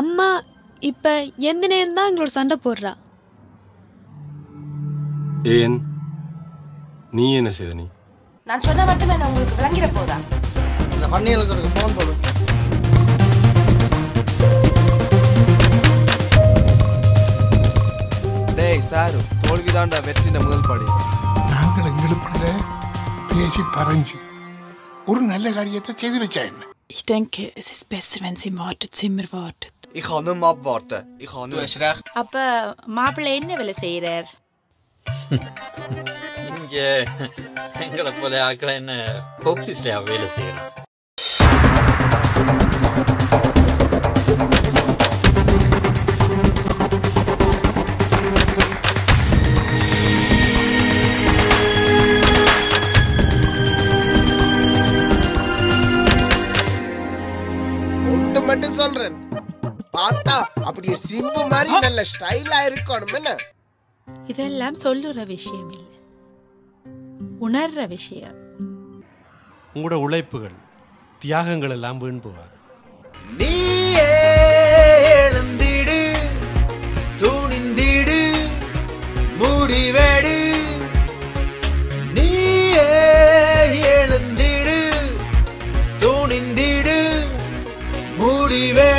அம்மா இப்ப எந்த நேரம் தான் எங்களோட சண்டை போடுறா? ஏன்? நீ என்ன செய்த நீ? நான் சொன்ன மட்டுமே நான் உங்களுக்கு விளங்கிட போதா? இந்த பண்ணியலுக்கு ஒரு ஃபோன் போடு. டேய் சாரு தோல்விதான்டா வெற்றின முதல் படி. நாங்கள் எங்களுக்குள்ள பேசி பறஞ்சு ஒரு நல்ல காரியத்தை செய்து வச்சா என்ன? Ich denke, es ist besser, wenn sie im Wartezimmer wartet. Ich kann nicht mehr abwarten. Ich kann nicht. Du hast recht. அப்ப மாப்பிள்ளை என்ன வேலை செய்யறார் இங்கே எங்களை போல ஆக்களை என்ன ஆஃபீஸ்ல வேலை செய்யணும் ஒன்று மட்டும் சொல்றேன் பார்த்தா அப்படியே சிம்பு மாதிரி நல்ல ஸ்டைலா இருக்கணும் என்ன? இதெல்லாம் சொல்லுற விஷயம் இல்லை. உணர்ற விஷயம். உங்களோட உழைப்புகள் தியாகங்கள் எல்லாம் வீண் போகாது. நீயே எழுந்திடு துணிந்திடு முடிவெடு. நீயே எழுந்திடு துணிந்திடு முடிவெடு